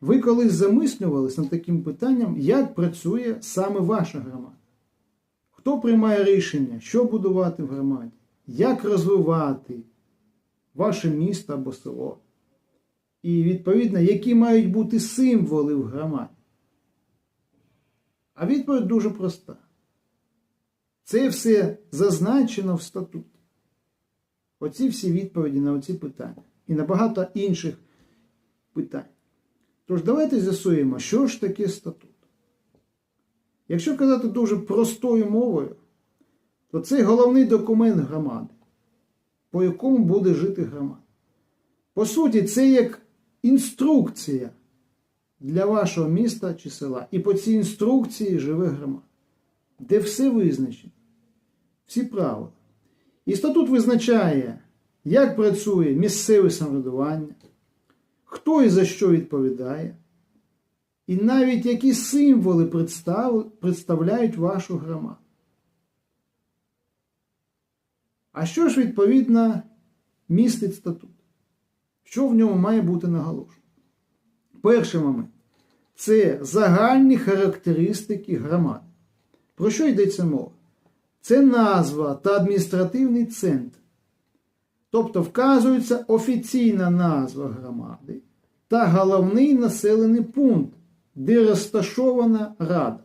Ви колись замислювались над таким питанням, як працює саме ваша громада? Хто приймає рішення, що будувати в громаді, як розвивати ваше місто або село? І, відповідно, які мають бути символи в громаді? А відповідь дуже проста. Це все зазначено в статуті. Оці всі відповіді на оці питання і на багато інших питань. Тож давайте з'ясуємо, що ж таке статут. Якщо казати дуже простою мовою, то це головний документ громади, по якому буде жити громада. По суті, це як інструкція для вашого міста чи села. І по цій інструкції живе громада, де все визначено, всі правила. І статут визначає, як працює місцеве самоврядування, хто і за що відповідає, і навіть які символи представ- представляють вашу громаду. А що ж, відповідно, містить статут? Що в ньому має бути наголошено? Перший момент це загальні характеристики громади. Про що йдеться мова? Це назва та адміністративний центр. Тобто вказується офіційна назва громади та головний населений пункт, де розташована рада.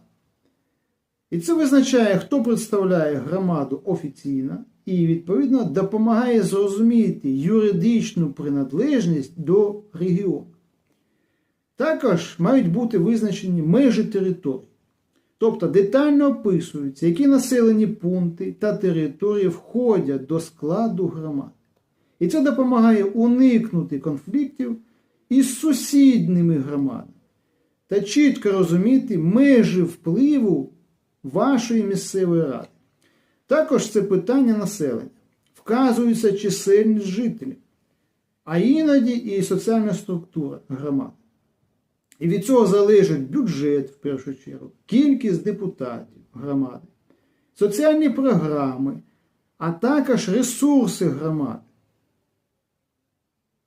І це визначає, хто представляє громаду офіційно і, відповідно, допомагає зрозуміти юридичну приналежність до регіону. Також мають бути визначені межі території. Тобто детально описуються, які населені пункти та території входять до складу громади. І це допомагає уникнути конфліктів із сусідніми громадами та чітко розуміти межі впливу вашої місцевої ради. Також це питання населення. Вказується чисельність жителів, а іноді і соціальна структура громади. І від цього залежить бюджет, в першу чергу, кількість депутатів громади, соціальні програми, а також ресурси громади.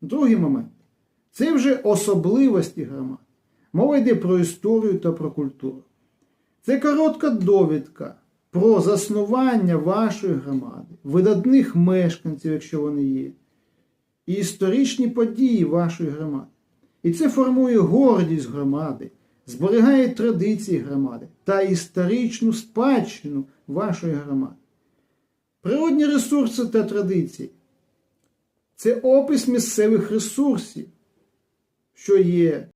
Другий момент це вже особливості громади. Мова йде про історію та про культуру. Це коротка довідка про заснування вашої громади, видатних мешканців, якщо вони є, і історичні події вашої громади. І це формує гордість громади, зберігає традиції громади та історичну спадщину вашої громади. Природні ресурси та традиції це опис місцевих ресурсів, що є